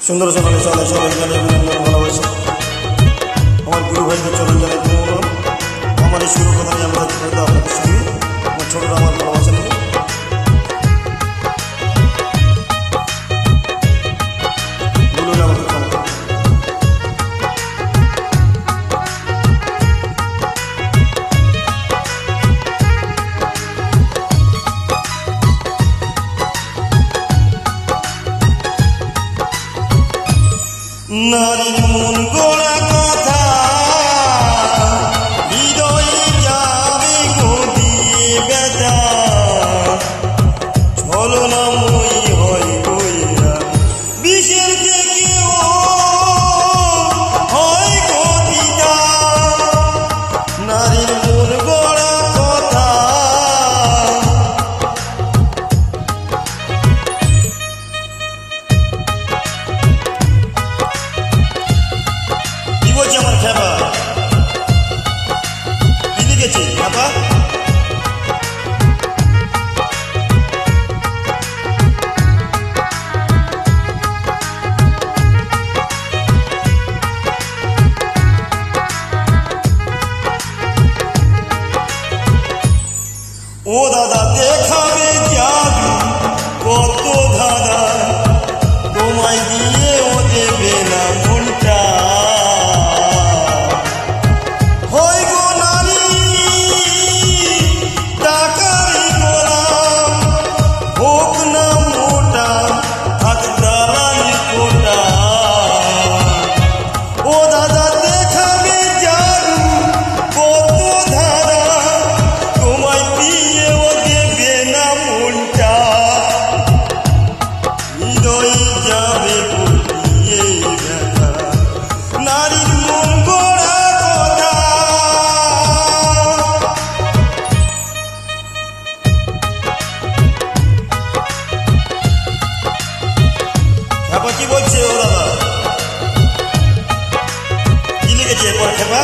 সুন্দর সকলে চলে চলে চলে ভালোবাসি আমার গুরু ভাইকে চলন চলে আমার এই শুরু কথাই আমরা আপনাদের সঙ্গে আমার আমার Not in. গেছে আপা ও দাদা দেখাবে জাদু কত দাদা তোমায় দিয়ে কি বলছে ও দাদা? কি লিখেছে এরপর খেপা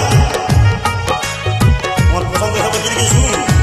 আমার প্রথম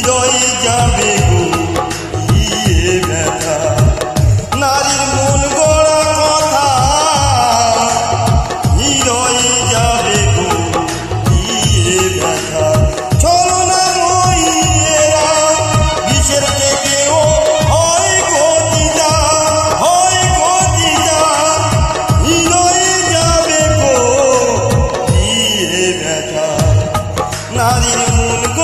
হৃদয়ে যাবে গো। ইয়ে ব্যথা। নারীর মন গড়া কথা। হৃদয়ে যাবে গো। ইয়ে ব্যথা। চলো না মহিলা বিশের হয় গতিদা হয় গতিদা হৃদয়ে যাবে গো। ইয়ে ব্যথা। নারীর